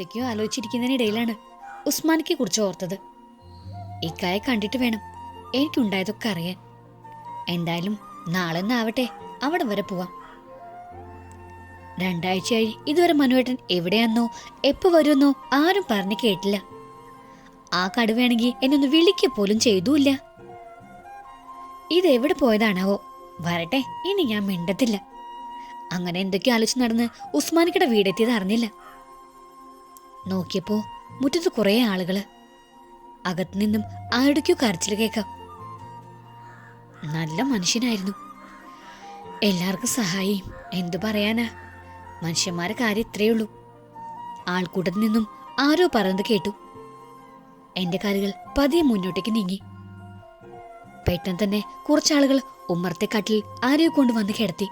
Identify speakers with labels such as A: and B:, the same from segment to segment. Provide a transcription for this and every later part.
A: എന്തൊക്കെയോ ആലോചിച്ചിരിക്കുന്നതിനിടയിലാണ് ഉസ്മാനിക്ക് കുറിച്ച് ഓർത്തത് ഇക്കായെ കണ്ടിട്ട് വേണം എനിക്കുണ്ടായതൊക്കെ അറിയാൻ എന്തായാലും നാളെ ആവട്ടെ അവിടെ വരെ പോവാം രണ്ടാഴ്ചയായി ഇതുവരെ മനുവേട്ടൻ എവിടെയാന്നോ എപ്പോ വരുമെന്നോ ആരും പറഞ്ഞു കേട്ടില്ല ആ കടുവയാണെങ്കിൽ എന്നൊന്ന് വിളിക്ക പോലും ചെയ്തുമില്ല ഇതെവിടെ പോയതാണാവോ വരട്ടെ ഇനി ഞാൻ മിണ്ടത്തില്ല അങ്ങനെ എന്തൊക്കെ ആലോചിച്ച് നടന്ന് ഉസ്മാനിക്കയുടെ വീടെത്തിയത് അറിഞ്ഞില്ല നോക്കിയപ്പോ മുറ്റത്ത് കുറേ ആളുകള് നിന്നും ആടുക്കു കരച്ചിൽ കേക്കാം നല്ല മനുഷ്യനായിരുന്നു എല്ലാവർക്കും സഹായിയും എന്തു പറയാനാ മനുഷ്യന്മാരെ കാര്യം ഇത്രയേ ഉള്ളൂ ആൾക്കൂട്ടത്തിൽ നിന്നും ആരോ പറഞ്ഞത് കേട്ടു എന്റെ കാലുകൾ പതിയെ മുന്നോട്ടേക്ക് നീങ്ങി പെട്ടെന്ന് തന്നെ കുറച്ചാളുകൾ ഉമ്മർത്തെ കാട്ടിൽ ആരെയോ കൊണ്ടുവന്ന് കിടത്തി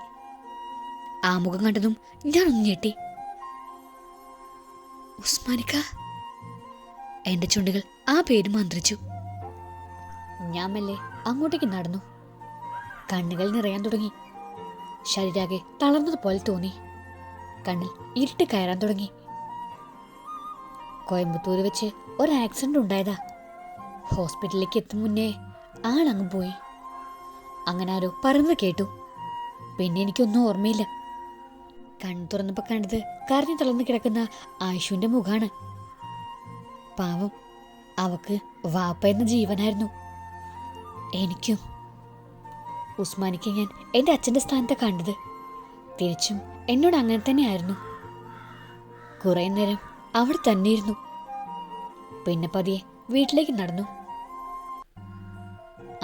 A: ആമുഖം കണ്ടതും ഞാനൊന്ന് ഞെട്ടി ഉസ്മാനിക്ക എന്റെ ചുണ്ടുകൾ ആ പേര് മന്ത്രിച്ചു ഞാൻ മെല്ലെ അങ്ങോട്ടേക്ക് നടന്നു കണ്ണുകൾ നിറയാൻ തുടങ്ങി ശരീരാകെ തളർന്നതുപോലെ തോന്നി കണ്ണിൽ ഇരുട്ട് കയറാൻ തുടങ്ങി കോയമ്പത്തൂർ വെച്ച് ഒരു ആക്സിഡന്റ് ഉണ്ടായതാ ഹോസ്പിറ്റലിലേക്ക് എത്തും മുന്നേ ആളങ്ങ് പോയി അങ്ങനെ ആരോ പറഞ്ഞത് കേട്ടു പിന്നെ എനിക്കൊന്നും ഓർമ്മയില്ല കണ്ണു തുറന്നപ്പോൾ കണ്ടത് കരഞ്ഞു തളർന്നു കിടക്കുന്ന ആയിഷുവിന്റെ മുഖാണ് പാവം അവക്ക് വാപ്പ എന്ന ജീവനായിരുന്നു എനിക്കും ഉസ്മാനിക്ക് ഞാൻ എൻ്റെ അച്ഛൻ്റെ സ്ഥാനത്തെ കണ്ടത് തിരിച്ചും എന്നോട് അങ്ങനെ തന്നെയായിരുന്നു കുറേ നേരം അവിടെ തന്നെയിരുന്നു പിന്നെ പതിയെ വീട്ടിലേക്ക് നടന്നു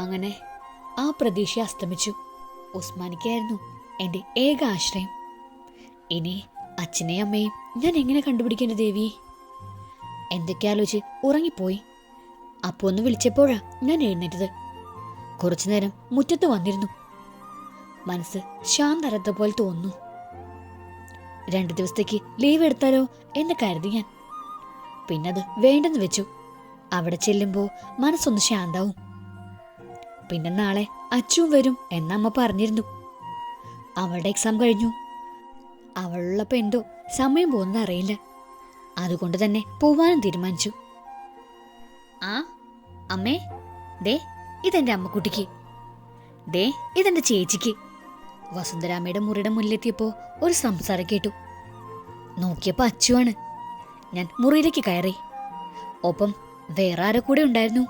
A: അങ്ങനെ ആ പ്രതീക്ഷ അസ്തമിച്ചു ഉസ്മാനിക്കായിരുന്നു എൻ്റെ ഏക ആശ്രയം ഇനി അച്ഛനെയും അമ്മയും ഞാൻ എങ്ങനെ കണ്ടുപിടിക്കേണ്ട ദേവി എന്തൊക്കെ ആലോചിച്ച് ഉറങ്ങിപ്പോയി അപ്പോ ഒന്ന് വിളിച്ചപ്പോഴാ ഞാൻ എഴുന്നേറ്റത് കുറച്ചു നേരം മുറ്റത്ത് വന്നിരുന്നു മനസ്സ് ശാന്തരത്ത പോലെ തോന്നുന്നു രണ്ട് ദിവസത്തേക്ക് ലീവ് എടുത്താലോ എന്ന് കരുതി ഞാൻ പിന്നെ അത് വേണ്ടെന്ന് വെച്ചു അവിടെ ചെല്ലുമ്പോൾ മനസ്സൊന്ന് ശാന്താവും പിന്നെ നാളെ അച്ഛും വരും എന്നമ്മ പറഞ്ഞിരുന്നു അവളുടെ എക്സാം കഴിഞ്ഞു അവളുള്ളപ്പോൾ എന്തോ സമയം പോകുന്നത് അറിയില്ല അതുകൊണ്ട് തന്നെ പോവാനും തീരുമാനിച്ചു ആ അമ്മേ ദേ ഇതെന്റെ അമ്മക്കുട്ടിക്ക് ദേ ഇതെന്റെ ചേച്ചിക്ക് വസുന്ധരാമയുടെ മുറിയുടെ മുന്നിലെത്തിയപ്പോ ഒരു സംസാരം കേട്ടു നോക്കിയപ്പോൾ അച്ചുവാണ് ഞാൻ മുറിയിലേക്ക് കയറി ഒപ്പം വേറെ ആരെ കൂടെ ഉണ്ടായിരുന്നു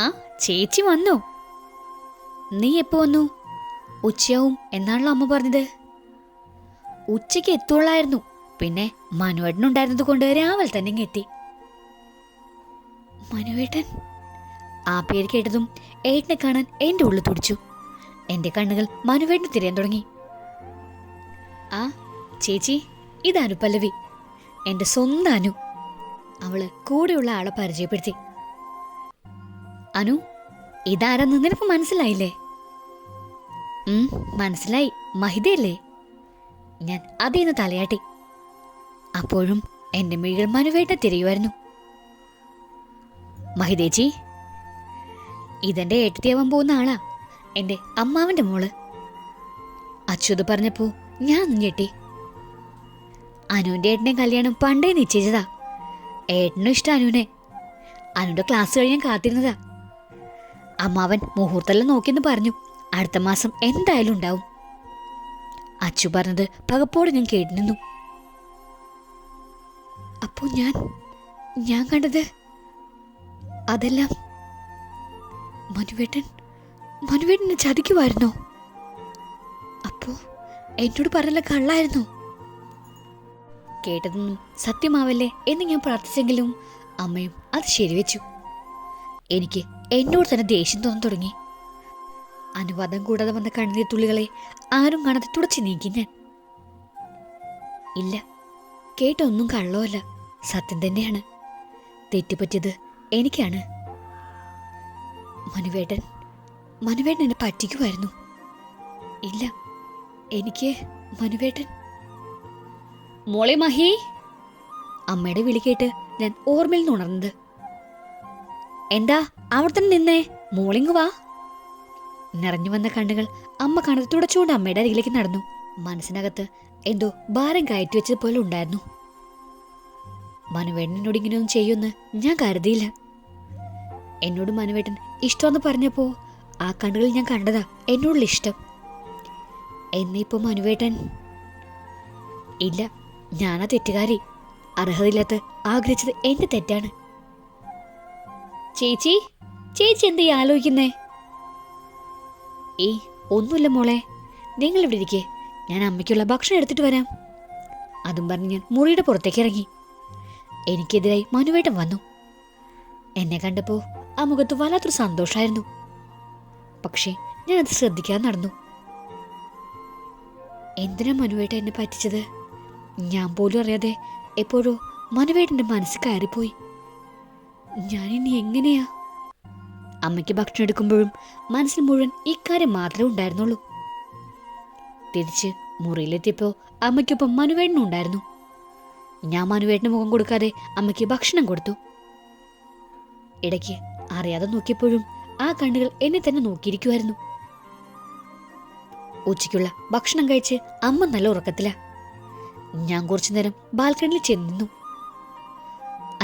A: ആ ചേച്ചി വന്നു നീ എപ്പോ വന്നു ഉച്ചയാവും എന്നാണല്ലോ അമ്മ പറഞ്ഞത് ഉച്ചയ്ക്ക് എത്തുള്ളായിരുന്നു പിന്നെ മനുവേട്ടനുണ്ടായിരുന്നത് കൊണ്ട് രാവൽ തന്നെ എത്തി മനുവേട്ടൻ ആ പേര് കേട്ടതും ഏട്ടനെ കാണാൻ എന്റെ ഉള്ളു തുടിച്ചു എന്റെ കണ്ണുകൾ മനുവേട്ടന് തിരയാൻ തുടങ്ങി ആ ചേച്ചി ഇതാനു പല്ലവി എന്റെ സ്വന്തം അനു അവള് കൂടെയുള്ള ആളെ പരിചയപ്പെടുത്തി അനു ഇതാരെന്ന് നിനക്ക് മനസ്സിലായില്ലേ മനസ്സിലായി മഹിതയല്ലേ ഞാൻ അതീന്ന് തലയാട്ടി അപ്പോഴും എൻ്റെ മിഴികൾ മനുവേട്ട തിരിയുമായിരുന്നു മഹിതേജി ഇതെന്റെ ഏട്ടത്തിയാവാൻ പോകുന്ന ആളാ എൻ്റെ അമ്മാവൻ്റെ മോള് അച്യുത് പറഞ്ഞപ്പോൾ ഞാൻ ഞെട്ടി അനുവിന്റെ ഏട്ടനെ കല്യാണം പണ്ടേ നിശ്ചയിച്ചതാ ഏട്ടനും ഇഷ്ടം അനുവിനെ അനുവിന്റെ ക്ലാസ് കഴിയാൻ കാത്തിരുന്നതാ അമ്മാവൻ മുഹൂർത്തമെല്ലാം നോക്കിയെന്ന് പറഞ്ഞു അടുത്ത മാസം എന്തായാലും ഉണ്ടാവും അച്ചു പറഞ്ഞത് പകപ്പോടെ ഞാൻ കേട്ടിരുന്നു അപ്പോൾ ഞാൻ ഞാൻ കണ്ടത് അതെല്ലാം മനുവേട്ടൻ മനുവേട്ടനെ ചതിക്കുമായിരുന്നു അപ്പോ എന്നോട് പറഞ്ഞല്ല കള്ളായിരുന്നു കേട്ടതൊന്നും സത്യമാവല്ലേ എന്ന് ഞാൻ പ്രാർത്ഥിച്ചെങ്കിലും അമ്മയും അത് ശരിവെച്ചു എനിക്ക് എന്നോട് തന്നെ ദേഷ്യം തോന്നി തുടങ്ങി അനുവാദം കൂടാതെ വന്ന തുള്ളികളെ ആരും കാണാതെ തുടച്ചു നീക്കി ഞാൻ ഇല്ല കേട്ടൊന്നും ഒന്നും കള്ളമല്ല സത്യം തന്നെയാണ് തെറ്റുപറ്റിയത് എനിക്കാണ് മനുവേട്ടൻ മനുവേട്ടൻ എന്നെ പറ്റിക്കുമായിരുന്നു ഇല്ല എനിക്ക് മനുവേട്ടൻ മോളെ മഹി അമ്മയുടെ വിളി കേട്ട് ഞാൻ ഓർമ്മയിൽ നിന്ന് ഉണർന്നത് എന്താ അവിടെ തന്നെ നിന്നേ മോളിങ് വാ നിറഞ്ഞു വന്ന കണ്ണുകൾ അമ്മ കണത് തുടച്ചുകൊണ്ട് അമ്മയുടെ അരികിലേക്ക് നടന്നു മനസ്സിനകത്ത് എന്തോ ഭാരം കയറ്റി വെച്ചത് പോലെ ഉണ്ടായിരുന്നു മനുവേട്ടനോട് ഇങ്ങനെയൊന്നും ചെയ്യുമെന്ന് ഞാൻ കരുതിയില്ല എന്നോട് മനുവേട്ടൻ ഇഷ്ടമെന്ന് പറഞ്ഞപ്പോൾ ആ കണ്ണുകളിൽ ഞാൻ കണ്ടതാ എന്നോടുള്ള ഇഷ്ടം എന്നിപ്പോൾ മനുവേട്ടൻ ഇല്ല ഞാനാ തെറ്റുകാരി അർഹതയില്ലാത്ത ആഗ്രഹിച്ചത് എന്റെ തെറ്റാണ് ചേച്ചി ചേച്ചി എന്താ ആലോചിക്കുന്നേ ഏയ് ഒന്നുമില്ല മോളെ നിങ്ങൾ ഇവിടെ ഇരിക്കേ ഞാൻ അമ്മയ്ക്കുള്ള ഭക്ഷണം എടുത്തിട്ട് വരാം അതും പറഞ്ഞ് ഞാൻ മുറിയുടെ പുറത്തേക്ക് ഇറങ്ങി എനിക്കെതിരായി മനുവേട്ടം വന്നു എന്നെ കണ്ടപ്പോൾ ആ മുഖത്ത് വല്ലാത്തൊരു സന്തോഷമായിരുന്നു പക്ഷേ ഞാനത് ശ്രദ്ധിക്കാൻ നടന്നു എന്തിനാ മനുവേട്ട എന്നെ പറ്റിച്ചത് ഞാൻ പോലും അറിയാതെ എപ്പോഴോ മനുവേട്ടൻ്റെ മനസ്സ് കയറിപ്പോയി ഞാനിനി എങ്ങനെയാ അമ്മയ്ക്ക് ഭക്ഷണം എടുക്കുമ്പോഴും മനസ്സിൽ മുഴുവൻ ഇക്കാര്യം മാത്രമേ ഉണ്ടായിരുന്നുള്ളൂ തിരിച്ച് മുറിയിലെത്തിയപ്പോൾ അമ്മയ്ക്കൊപ്പം മനുവേട്ടനും ഉണ്ടായിരുന്നു ഞാൻ മനുവേട്ടന് മുഖം കൊടുക്കാതെ അമ്മയ്ക്ക് ഭക്ഷണം കൊടുത്തു ഇടയ്ക്ക് അറിയാതെ നോക്കിയപ്പോഴും ആ കണ്ണുകൾ എന്നെ തന്നെ നോക്കിയിരിക്കുമായിരുന്നു ഉച്ചയ്ക്കുള്ള ഭക്ഷണം കഴിച്ച് അമ്മ നല്ല ഉറക്കത്തില ഞാൻ കുറച്ചു നേരം ബാൽക്കണിയിൽ ചെന്നു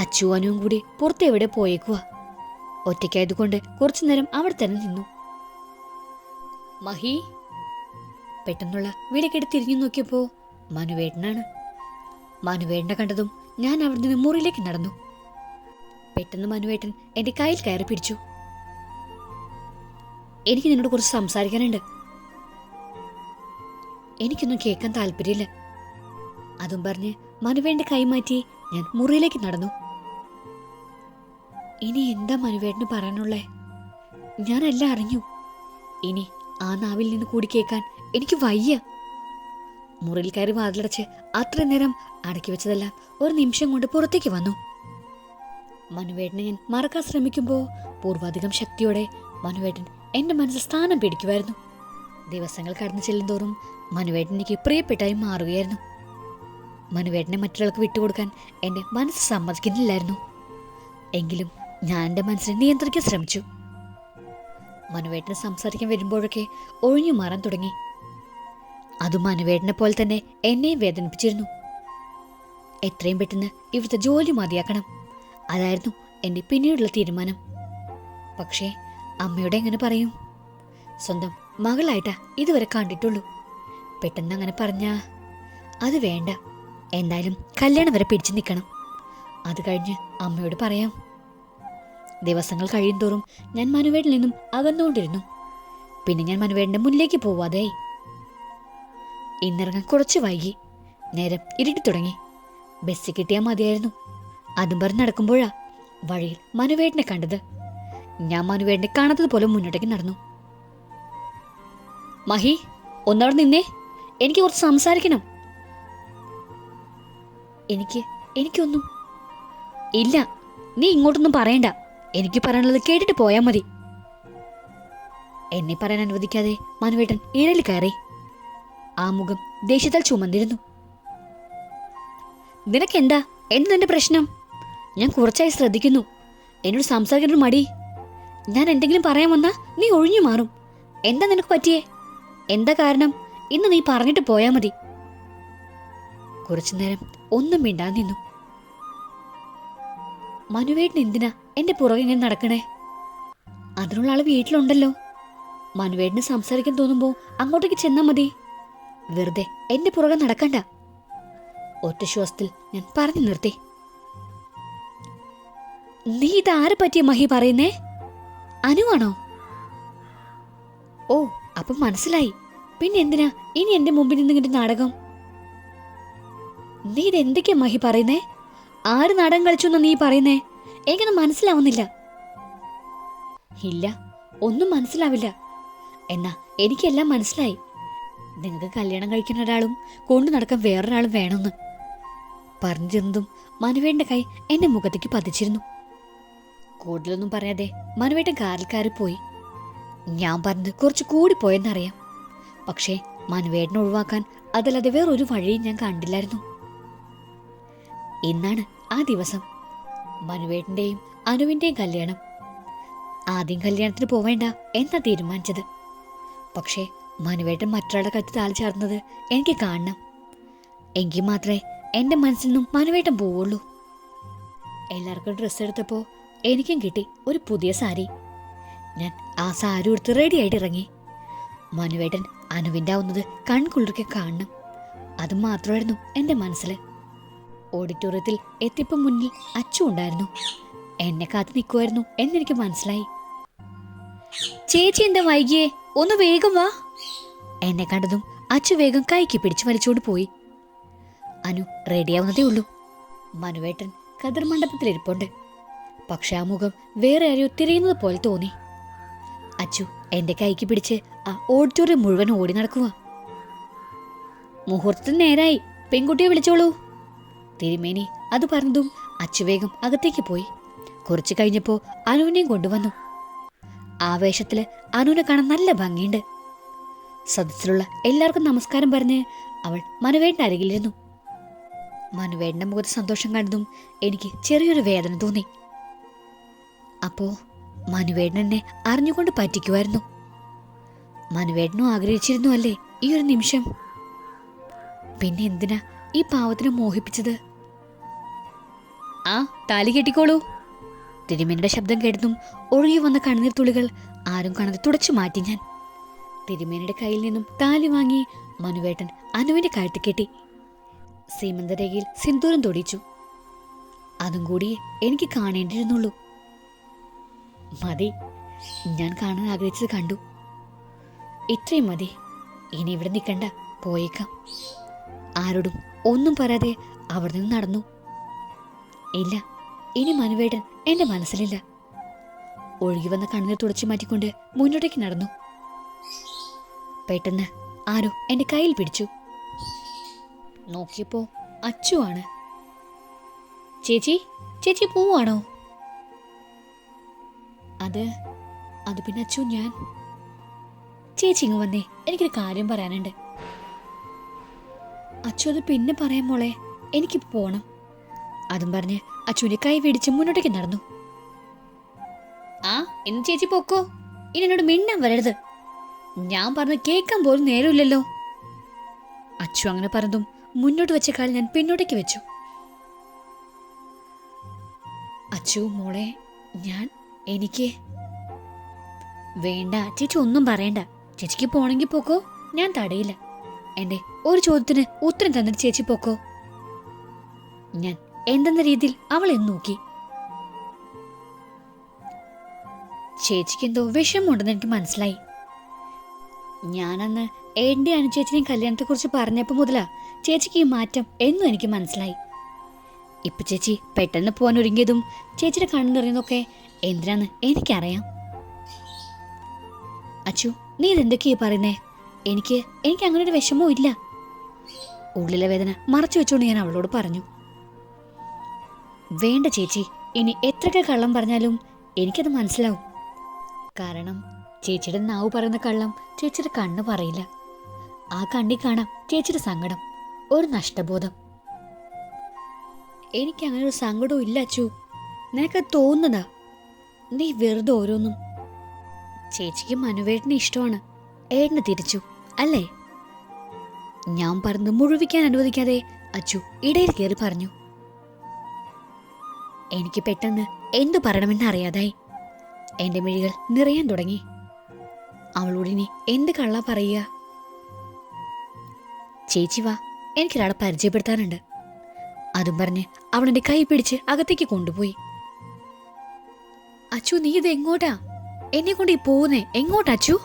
A: അച്ചുവാനും കൂടി പുറത്തെവിടെ പോയേക്കുവാ ഒറ്റയ്ക്കായതുകൊണ്ട് കുറച്ചുനേരം അവിടെ തന്നെ നിന്നു മഹി പെട്ടെന്നുള്ള വീടൊക്കെടുത്ത് തിരിഞ്ഞു നോക്കിയപ്പോൾ മനുവേട്ടനാണ് മനുവേട്ടനെ കണ്ടതും ഞാൻ അവിടുന്ന് മുറിയിലേക്ക് നടന്നു പെട്ടെന്ന് മനുവേട്ടൻ എന്റെ കയ്യിൽ കയറി പിടിച്ചു എനിക്ക് നിന്നോട് കുറച്ച് സംസാരിക്കാനുണ്ട് എനിക്കൊന്നും കേൾക്കാൻ താല്പര്യമില്ല അതും പറഞ്ഞ് മനുവേണ്ട കൈമാറ്റി ഞാൻ മുറിയിലേക്ക് നടന്നു ഇനി എന്താ മനുവേട്ടന് പറയാനുള്ളേ ഞാനെല്ലാം അറിഞ്ഞു ഇനി ആ നാവിൽ നിന്ന് കൂടി കേൾക്കാൻ എനിക്ക് വയ്യ മുറിയിൽ കയറി വാതിലടച്ച് അത്ര നേരം അടക്കി വെച്ചതെല്ലാം ഒരു നിമിഷം കൊണ്ട് പുറത്തേക്ക് വന്നു മനുവേട്ടനെ ഞാൻ മറക്കാൻ ശ്രമിക്കുമ്പോൾ പൂർവാധികം ശക്തിയോടെ മനുവേട്ടൻ എൻ്റെ മനസ്സിൽ സ്ഥാനം പിടിക്കുമായിരുന്നു ദിവസങ്ങൾ കടന്നു ചെല്ലുന്തോറും മനുവേട്ടൻ എനിക്ക് പ്രിയപ്പെട്ടായി മാറുകയായിരുന്നു മനുവേട്ടനെ മറ്റൊരാൾക്ക് വിട്ടുകൊടുക്കാൻ എൻ്റെ മനസ്സ് സമ്മതിക്കുന്നില്ലായിരുന്നു എങ്കിലും ഞാൻ എൻ്റെ മനസ്സിനെ നിയന്ത്രിക്കാൻ ശ്രമിച്ചു മനുവേട്ടനെ സംസാരിക്കാൻ വരുമ്പോഴൊക്കെ ഒഴിഞ്ഞു മാറാൻ തുടങ്ങി അത് മനുവേട്ടനെ പോലെ തന്നെ എന്നെയും വേദനിപ്പിച്ചിരുന്നു എത്രയും പെട്ടെന്ന് ഇവിടുത്തെ ജോലി മതിയാക്കണം അതായിരുന്നു എൻ്റെ പിന്നീടുള്ള തീരുമാനം പക്ഷേ അമ്മയോട് എങ്ങനെ പറയും സ്വന്തം മകളായിട്ടാ ഇതുവരെ കണ്ടിട്ടുള്ളൂ പെട്ടെന്ന് അങ്ങനെ പറഞ്ഞാ അത് വേണ്ട എന്തായാലും കല്യാണം വരെ പിടിച്ചു നിൽക്കണം അത് കഴിഞ്ഞ് അമ്മയോട് പറയാം ദിവസങ്ങൾ കഴിയുന്തോറും ഞാൻ മനുവേടിൽ നിന്നും അകന്നുകൊണ്ടിരുന്നു പിന്നെ ഞാൻ മനുവേടിന്റെ മുന്നിലേക്ക് പോവാതെ ഇന്നിറങ്ങാൻ കുറച്ച് വൈകി നേരം ഇരുട്ടി തുടങ്ങി ബസ് കിട്ടിയാൽ മതിയായിരുന്നു അതും പറഞ്ഞ് നടക്കുമ്പോഴാ വഴിയിൽ മനുവേടിനെ കണ്ടത് ഞാൻ മനുവേടിനെ കാണാത്തത് പോലെ മുന്നോട്ടേക്ക് നടന്നു മഹി ഒന്നവിടെ നിന്നേ എനിക്ക് കുറച്ച് സംസാരിക്കണം എനിക്ക് എനിക്കൊന്നും ഇല്ല നീ ഇങ്ങോട്ടൊന്നും പറയണ്ട എനിക്ക് പറയാനുള്ളത് കേട്ടിട്ട് പോയാൽ മതി എന്നെ പറയാൻ അനുവദിക്കാതെ മനുവേട്ടൻ ഇരയിൽ കയറി ആ മുഖം ദേഷ്യത്താൽ ചുമന്നിരുന്നു നിനക്കെന്താ എന്ത് നിന്റെ പ്രശ്നം ഞാൻ കുറച്ചായി ശ്രദ്ധിക്കുന്നു എന്നോട് സംസാരിക്കാൻ മടി ഞാൻ എന്തെങ്കിലും പറയാൻ വന്നാൽ നീ ഒഴിഞ്ഞു മാറും എന്താ നിനക്ക് പറ്റിയേ എന്താ കാരണം ഇന്ന് നീ പറഞ്ഞിട്ട് പോയാൽ മതി കുറച്ചു നേരം ഒന്നും മിണ്ടാൻ നിന്നു മനുവേട്ടൻ എന്തിനാ എന്റെ പുറകെ ഇങ്ങനെ നടക്കണേ അതിനുള്ള ആൾ വീട്ടിലുണ്ടല്ലോ മനുവേടിന് സംസാരിക്കാൻ തോന്നുമ്പോൾ അങ്ങോട്ടേക്ക് ചെന്നാ മതി വെറുതെ എന്റെ പുറകെ നടക്കണ്ട ഒറ്റ ശ്വാസത്തിൽ ഞാൻ പറഞ്ഞു നിർത്തി നീ ഇതാരെ പറ്റിയ മഹി പറയുന്നേ അനുവാണോ ഓ അപ്പം മനസ്സിലായി പിന്നെ എന്തിനാ ഇനി എന്റെ മുമ്പിൽ ഇങ്ങനെ നാടകം നീ ഇതെന്തൊക്കെയാ മഹി പറയുന്നേ ആര് നാടകം കളിച്ചു നീ പറയുന്നേ എനിക്കൊന്നും മനസ്സിലാവുന്നില്ല ഇല്ല ഒന്നും മനസ്സിലാവില്ല എന്നാ എനിക്കെല്ലാം മനസ്സിലായി നിങ്ങൾക്ക് കല്യാണം കഴിക്കുന്ന ഒരാളും കൊണ്ടു നടക്കാൻ വേറൊരാളും വേണമെന്ന് പറഞ്ഞു ചെന്നതും കൈ എന്റെ മുഖത്തേക്ക് പതിച്ചിരുന്നു കൂടുതലൊന്നും പറയാതെ മനുവേട്ടൻ കാറിൽ കയറി പോയി ഞാൻ പറഞ്ഞ് കുറച്ച് കൂടി പോയെന്നറിയാം പക്ഷേ മനുവേട്ടനെ ഒഴിവാക്കാൻ അതല്ലാതെ വേറൊരു വഴിയും ഞാൻ കണ്ടില്ലായിരുന്നു ഇന്നാണ് ആ ദിവസം മനുവേട്ടന്റെയും അനുവിന്റെയും കല്യാണം ആദ്യം കല്യാണത്തിന് പോവേണ്ട എന്നാ തീരുമാനിച്ചത് പക്ഷേ മനുവേട്ടൻ മറ്റൊരാളുടെ കത്തി താളി ചേർന്നത് എനിക്ക് കാണണം എങ്കിൽ മാത്രമേ എൻ്റെ മനസ്സിൽ നിന്നും മനുവേട്ടൻ പോവുള്ളൂ എല്ലാവർക്കും ഡ്രസ്സ് എടുത്തപ്പോൾ എനിക്കും കിട്ടി ഒരു പുതിയ സാരി ഞാൻ ആ സാരി ഉടുത്ത് റെഡിയായിട്ട് ഇറങ്ങി മനുവേട്ടൻ അനുവിൻ്റെ ആവുന്നത് കൺകുളിർക്കെ കാണണം അത് മാത്രമായിരുന്നു എൻ്റെ മനസ്സിൽ ഓഡിറ്റോറിയത്തിൽ എത്തിയപ്പോൾ മുന്നിൽ അച്ചു ഉണ്ടായിരുന്നു എന്നെ കാത്തു നിൽക്കുമായിരുന്നു എന്നെനിക്ക് മനസ്സിലായി ചേച്ചി എന്താ വൈകിയേ ഒന്ന് വേഗം വാ എന്നെ കണ്ടതും അച്ചു വേഗം കൈക്ക് പിടിച്ചു വലിച്ചോണ്ട് പോയി അനു റെഡിയാവുന്നതേ ഉള്ളൂ മനുവേട്ടൻ കതിർ മണ്ഡപത്തിൽ ഇരിപ്പുണ്ട് പക്ഷെ ആ മുഖം വേറെ ആരെയോ തിരയുന്നത് പോലെ തോന്നി അച്ചു എൻ്റെ കൈക്ക് പിടിച്ച് ആ ഓഡിറ്റോറിയം മുഴുവൻ ഓടി നടക്കുക മുഹൂർത്തത്തിന് നേരായി പെൺകുട്ടിയെ വിളിച്ചോളൂ തിരുമേനി അത് പറഞ്ഞതും അച്ചുവേഗം അകത്തേക്ക് പോയി കുറച്ചു കഴിഞ്ഞപ്പോൾ അനുവിനെയും കൊണ്ടുവന്നു ആവേശത്തിൽ അനുവിനെ കാണാൻ നല്ല ഭംഗിയുണ്ട് സദസ്സിലുള്ള എല്ലാവർക്കും നമസ്കാരം പറഞ്ഞ് അവൾ മനുവേടിൻ്റെ അരികിലിരുന്നു മനുവേടിൻ്റെ മുഖത്ത് സന്തോഷം കണ്ടതും എനിക്ക് ചെറിയൊരു വേദന തോന്നി അപ്പോൾ മനുവേടൻ അറിഞ്ഞുകൊണ്ട് പറ്റിക്കുമായിരുന്നു മനുവേടനും ആഗ്രഹിച്ചിരുന്നു അല്ലേ ഈ ഒരു നിമിഷം പിന്നെ എന്തിനാ ഈ പാവത്തിനെ മോഹിപ്പിച്ചത് ആ താലി കെട്ടിക്കോളൂ തിരുമേനിയുടെ ശബ്ദം കേട്ടതും ഒഴുകി വന്ന കണ്ണീർ തുള്ളികൾ ആരും കാണാതെ തുടച്ചു മാറ്റി ഞാൻ തിരുമേനിയുടെ കയ്യിൽ നിന്നും താലി വാങ്ങി മനുവേട്ടൻ അനുവിന്റെ കഴുത്ത് കെട്ടി സീമന്തരേഖയിൽ സിന്ദൂരം തൊടിച്ചു അതും കൂടി എനിക്ക് കാണേണ്ടിരുന്നുള്ളൂ മതി ഞാൻ കാണാൻ ആഗ്രഹിച്ചത് കണ്ടു ഇത്രയും മതി ഇനി ഇവിടെ നിൽക്കണ്ട പോയേക്കാം ആരോടും ഒന്നും പറയാതെ അവിടെ നിന്ന് നടന്നു ഇല്ല ഇനി മനുവേടൻ എന്റെ മനസ്സിലില്ല ഒഴുകി വന്ന കണ്ണീർ തുടച്ചു മാറ്റിക്കൊണ്ട് മുന്നോട്ടേക്ക് നടന്നു പെട്ടെന്ന് ആരോ എന്റെ കയ്യിൽ പിടിച്ചു നോക്കിയപ്പോ അച്ചു ആണ് ചേച്ചി ചേച്ചി പോവാണോ അത് അത് പിന്നെ അച്ചു ഞാൻ ചേച്ചി ഇങ്ങ് വന്നേ എനിക്കൊരു കാര്യം പറയാനുണ്ട് അച്ചു അത് പിന്നെ പറയാൻ മോളെ എനിക്ക് പോണം അതും പറഞ്ഞ് ആ ചുനിക്കായി വേടിച്ച് മുന്നോട്ടേക്ക് നടന്നു ആ എന്ത് ചേച്ചി പോക്കോ ഇനി എന്നോട് മിണ്ടാൻ വരരുത് ഞാൻ പറഞ്ഞ് കേൾക്കാൻ പോലും നേരമില്ലല്ലോ അച്ചു അങ്ങനെ പറഞ്ഞതും മുന്നോട്ട് വെച്ച കാൽ ഞാൻ പിന്നോട്ടേക്ക് വെച്ചു അച്ചു മോളെ ഞാൻ എനിക്ക് വേണ്ട ചേച്ചി ഒന്നും പറയണ്ട ചേച്ചിക്ക് പോണെങ്കിൽ പോക്കോ ഞാൻ തടയില്ല എന്റെ ഒരു ചോദ്യത്തിന് ഉത്തരം തന്നിട്ട് ചേച്ചി പോക്കോ ഞാൻ എന്തെന്ന രീതിയിൽ അവൾ എന്ന് നോക്കി ചേച്ചിക്ക് എന്തോ വിഷമമുണ്ടെന്ന് എനിക്ക് മനസ്സിലായി ഞാനന്ന് എൻ്റെ അനുചേച്ചിനെയും കല്യാണത്തെക്കുറിച്ച് പറഞ്ഞപ്പോൾ മുതലാ ചേച്ചിക്ക് ഈ മാറ്റം എന്നും എനിക്ക് മനസ്സിലായി ഇപ്പൊ ചേച്ചി പെട്ടെന്ന് പോകാൻ ഒരുങ്ങിയതും ചേച്ചിയുടെ കണ്ണു നിറയുന്നതൊക്കെ എന്തിനാന്ന് എനിക്കറിയാം അച്ചു നീ ഇതെന്തൊക്കെയാ പറയുന്നേ എനിക്ക് എനിക്ക് അങ്ങനെ ഒരു വിഷമവും ഇല്ല ഉള്ളിലെ വേദന മറച്ചു വെച്ചുകൊണ്ട് ഞാൻ അവളോട് പറഞ്ഞു വേണ്ട ചേച്ചി ഇനി എത്രയൊക്കെ കള്ളം പറഞ്ഞാലും എനിക്കത് മനസ്സിലാവും കാരണം ചേച്ചിയുടെ നാവ് പറയുന്ന കള്ളം ചേച്ചിയുടെ കണ്ണ് പറയില്ല ആ കണ്ണി കാണാം ചേച്ചിയുടെ സങ്കടം ഒരു നഷ്ടബോധം എനിക്ക് അങ്ങനെ ഒരു സങ്കടവും ഇല്ല അച്ചു നിനക്ക് തോന്നുന്നതാ നീ വെറുതെ ഓരോന്നും ചേച്ചിക്ക് മനുവേട്ടനെ ഇഷ്ടമാണ് ഏട്ടനെ തിരിച്ചു അല്ലേ ഞാൻ പറഞ്ഞ് മുഴുവിക്കാൻ അനുവദിക്കാതെ അച്ചു ഇടയിൽ കയറി പറഞ്ഞു എനിക്ക് പെട്ടെന്ന് എന്തു പറയണമെന്ന് അറിയാതായി എൻ്റെ മിഴികൾ നിറയാൻ തുടങ്ങി അവളോടിനി എന്ത് കള്ള പറയുക ചേച്ചി വാ എനിക്കൊരാളെ പരിചയപ്പെടുത്താനുണ്ട് അതും പറഞ്ഞ് അവളെൻ്റെ കൈ പിടിച്ച് അകത്തേക്ക് കൊണ്ടുപോയി അച്ചു നീ ഇത് എങ്ങോട്ടാ എന്നെ കൊണ്ട് ഈ പോകുന്നേ എങ്ങോട്ടാ അച്ചു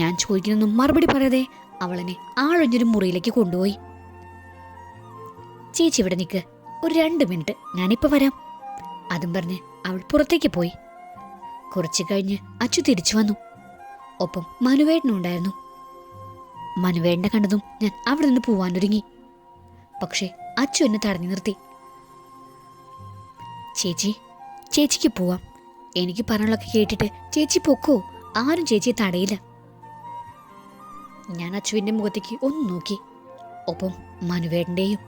A: ഞാൻ ചോദിക്കുന്നൊന്നും മറുപടി പറയാതെ അവളെന്നെ ആഴൊഞ്ഞൊരു മുറിയിലേക്ക് കൊണ്ടുപോയി ചേച്ചി ഇവിടെ നിൽക്ക് ഒരു രണ്ട് മിനിറ്റ് ഞാനിപ്പോൾ വരാം അതും പറഞ്ഞ് അവൾ പുറത്തേക്ക് പോയി കുറച്ചു കഴിഞ്ഞ് അച്ചു തിരിച്ചു വന്നു ഒപ്പം ഉണ്ടായിരുന്നു മനുവേണ്ട കണ്ടതും ഞാൻ അവിടെ നിന്ന് പോവാനൊരുങ്ങി പക്ഷേ അച്ചു എന്നെ തടഞ്ഞു നിർത്തി ചേച്ചി ചേച്ചിക്ക് പോവാം എനിക്ക് പറയാനുള്ളൊക്കെ കേട്ടിട്ട് ചേച്ചി പൊക്കോ ആരും ചേച്ചിയെ തടയില്ല ഞാൻ അച്ചുവിൻ്റെ മുഖത്തേക്ക് ഒന്ന് നോക്കി ഒപ്പം മനുവേട്ടൻ്റെയും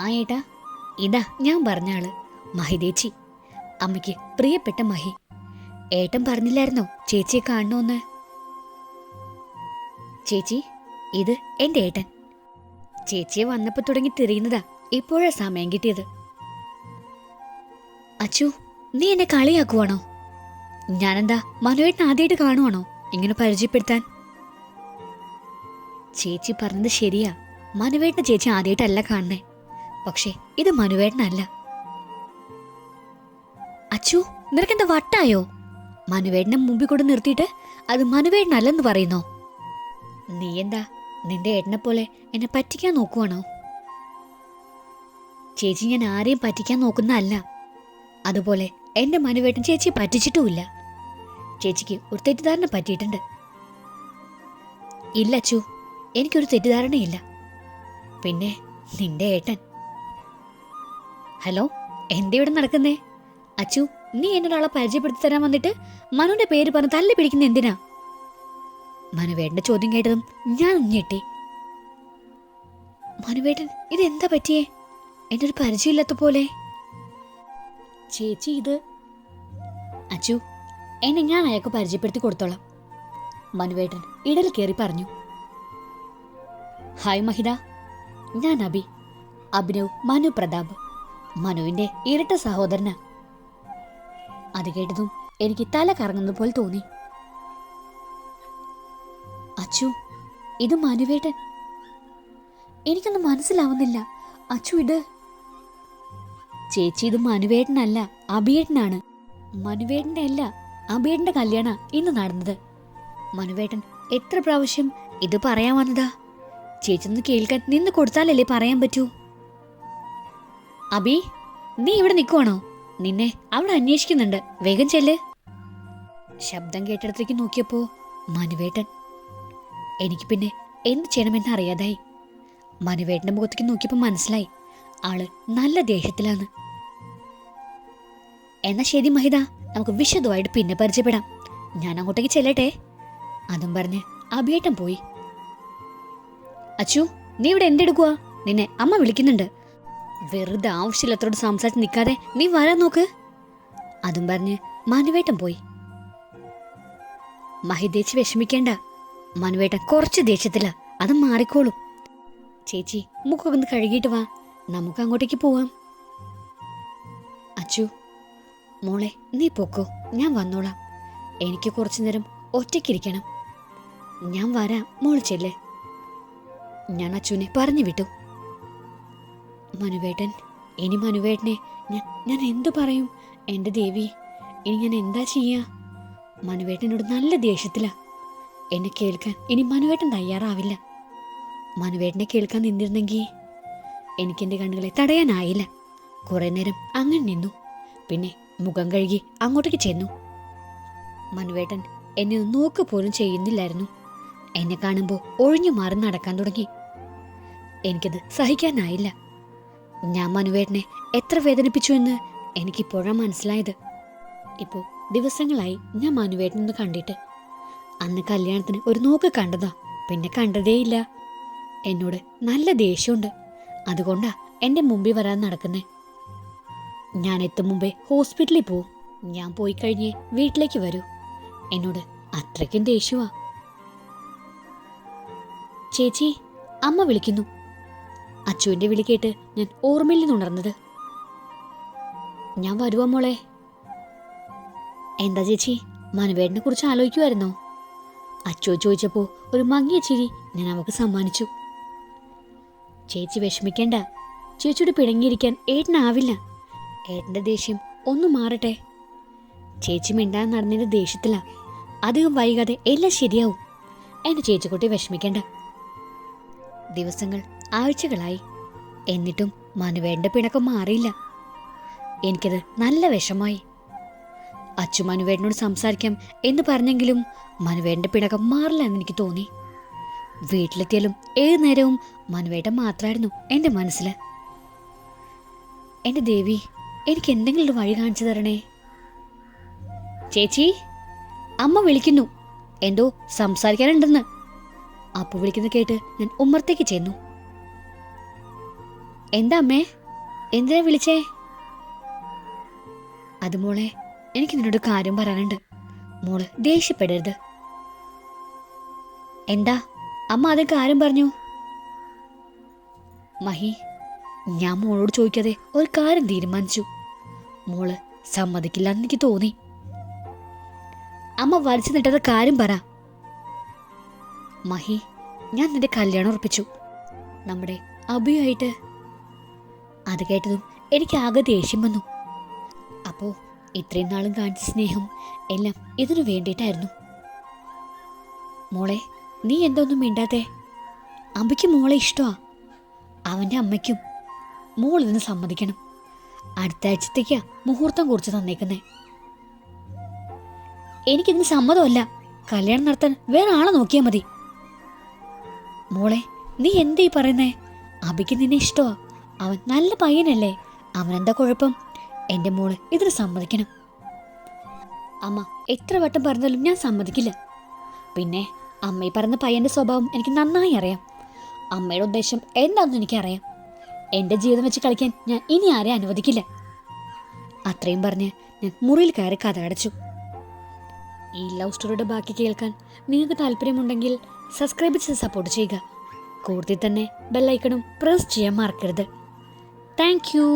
A: ആ ഏട്ടാ ഇതാ ഞാൻ പറഞ്ഞ ആള് അമ്മയ്ക്ക് പ്രിയപ്പെട്ട മഹി ഏട്ടൻ പറഞ്ഞില്ലായിരുന്നോ ചേച്ചിയെ കാണണോന്ന് ചേച്ചി ഇത് എന്റെ ഏട്ടൻ ചേച്ചിയെ വന്നപ്പോൾ തുടങ്ങി തിരിയുന്നതാ ഇപ്പോഴാ സമയം കിട്ടിയത് അച്ചു നീ എന്നെ കളിയാക്കുവാണോ ഞാനെന്താ മനുവേട്ടൻ ആദ്യമായിട്ട് കാണുവാണോ ഇങ്ങനെ പരിചയപ്പെടുത്താൻ ചേച്ചി പറഞ്ഞത് ശരിയാ മനുവേട്ടൻ ചേച്ചി ആദ്യമായിട്ടല്ല കാണുന്നേ പക്ഷേ ഇത് മനുവേട്ടനല്ല അച്ചു നിനക്കെന്താ വട്ടായോ മനുവേടനെ മുമ്പിൽ കൊണ്ട് നിർത്തിയിട്ട് അത് മനുവേടനല്ലെന്ന് പറയുന്നോ നീ എന്താ നിന്റെ ഏട്ടനെ പോലെ എന്നെ പറ്റിക്കാൻ നോക്കുവാണോ ചേച്ചി ഞാൻ ആരെയും പറ്റിക്കാൻ നോക്കുന്നതല്ല അതുപോലെ എന്റെ മനുവേട്ടൻ ചേച്ചിയെ പറ്റിച്ചിട്ടുമില്ല ചേച്ചിക്ക് ഒരു തെറ്റിദ്ധാരണ പറ്റിയിട്ടുണ്ട് ഇല്ല അച്ചു എനിക്കൊരു തെറ്റിദ്ധാരണയില്ല പിന്നെ നിന്റെ ഏട്ടൻ ഹലോ എന്താ ഇവിടെ നടക്കുന്നേ അച്ചു നീ എന്നൊരാളെ പരിചയപ്പെടുത്തി തരാൻ വന്നിട്ട് മനുവിന്റെ പേര് പറഞ്ഞ് തല്ലി പിടിക്കുന്ന എന്തിനാ വേണ്ട ചോദ്യം കേട്ടതും ഞാൻ ഞെട്ടി മനുവേട്ടൻ ഇതെന്താ പറ്റിയേ എൻ്റെ ഒരു പരിചയമില്ലാത്ത പോലെ ചേച്ചി ഇത് അച്ചു എന്നെ ഞാൻ അയാൾക്ക് പരിചയപ്പെടുത്തി കൊടുത്തോളാം മനുവേട്ടൻ ഇടൽ കയറി പറഞ്ഞു ഹായ് മഹിത ഞാൻ അബി അഭിനവ് മനു പ്രതാപ് മനുവിന്റെ ഇരട്ട സഹോദരന് അത് കേട്ടതും എനിക്ക് തല കറങ്ങുന്ന പോലെ തോന്നി അച്ചു ഇത് മനുവേട്ടൻ എനിക്കൊന്നും മനസ്സിലാവുന്നില്ല അച്ചു ഇത് ചേച്ചി ഇത് മനുവേട്ടനല്ല അബിയേട്ടനാണ് മനുവേട്ടന്റെ അല്ല അബിയേട്ടൻ്റെ കല്യാണ ഇന്ന് നടന്നത് മനുവേട്ടൻ എത്ര പ്രാവശ്യം ഇത് പറയാൻ വന്നതാ ചേച്ചി ഒന്ന് കേൾക്കാൻ നിന്ന് കൊടുത്താലല്ലേ പറയാൻ പറ്റൂ അബി നീ ഇവിടെ നിൽക്കുവാണോ നിന്നെ അവിടെ അന്വേഷിക്കുന്നുണ്ട് വേഗം ചെല്ല് ശബ്ദം കേട്ടിടത്തേക്ക് നോക്കിയപ്പോൾ മനുവേട്ടൻ എനിക്ക് പിന്നെ എന്ത് ചെയ്യണമെന്ന് അറിയാതായി മനുവേട്ടന്റെ മുഖത്തേക്ക് നോക്കിയപ്പോൾ മനസ്സിലായി ആള് നല്ല ദേഷ്യത്തിലാണ് എന്നാ ശരി മഹിത നമുക്ക് വിശദമായിട്ട് പിന്നെ പരിചയപ്പെടാം ഞാൻ അങ്ങോട്ടേക്ക് ചെല്ലട്ടെ അതും പറഞ്ഞ് അഭിയേട്ടം പോയി അച്ചു നീ ഇവിടെ എന്തെടുക്കുക നിന്നെ അമ്മ വിളിക്കുന്നുണ്ട് വെറുതെ ആവശ്യമില്ലാത്തോട് സംസാരിച്ച് നിൽക്കാതെ നീ വരാൻ നോക്ക് അതും പറഞ്ഞ് മനുവേട്ടൻ പോയി മഹിദേച്ചി വിഷമിക്കേണ്ട മനുവേട്ടൻ കുറച്ച് ദേഷ്യത്തില്ല അത് മാറിക്കോളും ചേച്ചി മുക്കൊന്ന് കഴുകിയിട്ട് വാ നമുക്ക് അങ്ങോട്ടേക്ക് പോവാം അച്ചു മോളെ നീ പൊക്കോ ഞാൻ വന്നോളാം എനിക്ക് കുറച്ചു നേരം ഒറ്റയ്ക്കിരിക്കണം ഞാൻ വരാം മോൾ ചെല്ലേ ഞാൻ അച്ചുവിനെ പറഞ്ഞു വിട്ടു മനുവേട്ടൻ ഇനി മനുവേട്ടനെ ഞാൻ എന്തു പറയും എൻ്റെ ദേവി ഇനി ഞാൻ എന്താ ചെയ്യുക മനുവേട്ടനോട് നല്ല ദേഷ്യത്തിലാ എന്നെ കേൾക്കാൻ ഇനി മനുവേട്ടൻ തയ്യാറാവില്ല മനുവേട്ടനെ കേൾക്കാൻ നിന്നിരുന്നെങ്കിൽ എനിക്കെൻ്റെ കണ്ണുകളെ തടയാനായില്ല കുറേ നേരം അങ്ങനെ നിന്നു പിന്നെ മുഖം കഴുകി അങ്ങോട്ടേക്ക് ചെന്നു മനുവേട്ടൻ എന്നെ നോക്ക് പോലും ചെയ്യുന്നില്ലായിരുന്നു എന്നെ കാണുമ്പോൾ ഒഴിഞ്ഞു മാറി നടക്കാൻ തുടങ്ങി എനിക്കത് സഹിക്കാനായില്ല ഞാൻ മനുവേട്ടനെ എത്ര വേദനിപ്പിച്ചു എന്ന് എനിക്കിപ്പോഴാണ് മനസ്സിലായത് ഇപ്പോൾ ദിവസങ്ങളായി ഞാൻ മനുവേട്ടനൊന്ന് കണ്ടിട്ട് അന്ന് കല്യാണത്തിന് ഒരു നോക്ക് കണ്ടതാ പിന്നെ കണ്ടതേയില്ല എന്നോട് നല്ല ദേഷ്യമുണ്ട് അതുകൊണ്ടാ എൻ്റെ മുമ്പിൽ വരാൻ നടക്കുന്നേ ഞാൻ എത്തും മുമ്പേ ഹോസ്പിറ്റലിൽ പോവും ഞാൻ പോയി കഴിഞ്ഞേ വീട്ടിലേക്ക് വരൂ എന്നോട് അത്രയ്ക്കും ദേഷ്യമാ ചേച്ചി അമ്മ വിളിക്കുന്നു അച്ചുവിന്റെ വിളി കേട്ട് ഞാൻ ഓർമ്മയിൽ നിന്നുണർന്നത് ഞാൻ വരുവാ മോളെ എന്താ ചേച്ചി മനുവേടിനെ കുറിച്ച് ആലോചിക്കുമായിരുന്നോ അച്ചു ചോദിച്ചപ്പോ ഒരു മങ്ങിയ ചിരി ഞാൻ അവൾക്ക് സമ്മാനിച്ചു ചേച്ചി വിഷമിക്കേണ്ട ചേച്ചിയുടെ പിടങ്ങിയിരിക്കാൻ ഏട്ടനാവില്ല ഏട്ടന്റെ ദേഷ്യം ഒന്ന് മാറട്ടെ ചേച്ചി മിണ്ടാൻ നടന്നതിൻ്റെ ദേഷ്യത്തില അധികം വൈകാതെ എല്ലാം ശരിയാവും എന്റെ ചേച്ചിക്കുട്ടി വിഷമിക്കേണ്ട ദിവസങ്ങൾ ആഴ്ചകളായി എന്നിട്ടും മനുവേണ്ട പിണക്കം മാറിയില്ല എനിക്കത് നല്ല വിഷമായി അച്ചു മനുവേടിനോട് സംസാരിക്കാം എന്ന് പറഞ്ഞെങ്കിലും മനുവേണ്ട പിണക്കം മാറില്ല എന്ന് എനിക്ക് തോന്നി വീട്ടിലെത്തിയാലും ഏത് നേരവും മനുവേട്ടൻ മാത്രമായിരുന്നു എൻ്റെ മനസ്സിൽ എൻ്റെ ദേവി എനിക്ക് എന്തെങ്കിലും ഒരു വഴി കാണിച്ചു തരണേ ചേച്ചി അമ്മ വിളിക്കുന്നു എന്തോ സംസാരിക്കാനുണ്ടെന്ന് അപ്പു വിളിക്കുന്നത് കേട്ട് ഞാൻ ഉമ്മർത്തേക്ക് ചെന്നു എന്താ അമ്മേ എന്തിനാ വിളിച്ചേ അത് മോളെ എനിക്ക് നിന്നോട് കാര്യം പറയാനുണ്ട് മോള് ദേഷ്യപ്പെടരുത് എന്താ അമ്മ അത് കാര്യം പറഞ്ഞു മഹി ഞാൻ മോളോട് ചോദിക്കാതെ ഒരു കാര്യം തീരുമാനിച്ചു മോള് സമ്മതിക്കില്ല എന്ന് എനിക്ക് തോന്നി അമ്മ വലിച്ചു നിട്ടത് കാര്യം പറ മഹി ഞാൻ നിന്റെ കല്യാണം ഉറപ്പിച്ചു നമ്മുടെ അഭിയായിട്ട് അത് കേട്ടതും ആകെ ദേഷ്യം വന്നു അപ്പോ ഇത്രയും നാളും കാണിച്ച സ്നേഹം എല്ലാം ഇതിനു വേണ്ടിയിട്ടായിരുന്നു മോളെ നീ എന്തൊന്നും മിണ്ടാതെ അമ്മയ്ക്ക് മോളെ ഇഷ്ടമാ അവൻ്റെ അമ്മയ്ക്കും മോൾ ഇതിന് സമ്മതിക്കണം അടുത്ത ആഴ്ചത്തേക്കാ മുഹൂർത്തം കുറിച്ച് തന്നേക്കുന്നേ എനിക്കിതിന് സമ്മതമല്ല കല്യാണം നടത്താൻ വേറെ ആളെ നോക്കിയാൽ മതി മോളെ നീ എന്തേ പറയുന്നേ അബിക്ക് നിന്നെ ഇഷ്ടമാ അവൻ നല്ല പയ്യനല്ലേ അവനെന്താ കുഴപ്പം എൻ്റെ മോള് ഇതിന് സമ്മതിക്കണം അമ്മ എത്ര വട്ടം പറഞ്ഞാലും ഞാൻ സമ്മതിക്കില്ല പിന്നെ അമ്മയെ പറഞ്ഞ പയ്യൻ്റെ സ്വഭാവം എനിക്ക് നന്നായി അറിയാം അമ്മയുടെ ഉദ്ദേശം എന്താണെന്ന് എനിക്കറിയാം എൻ്റെ ജീവിതം വെച്ച് കളിക്കാൻ ഞാൻ ഇനി ആരെ അനുവദിക്കില്ല അത്രയും പറഞ്ഞ് ഞാൻ മുറിയിൽ കയറി കഥ അടച്ചു ഈ ലവ് സ്റ്റോറിയുടെ ബാക്കി കേൾക്കാൻ നിങ്ങൾക്ക് താല്പര്യമുണ്ടെങ്കിൽ സബ്സ്ക്രൈബ് ചെയ്ത് സപ്പോർട്ട് ചെയ്യുക കൂടുതൽ തന്നെ ബെല്ലൈക്കണും പ്രസ് ചെയ്യാൻ മറക്കരുത് ಥ್ಯಾಂಕ್ ಯು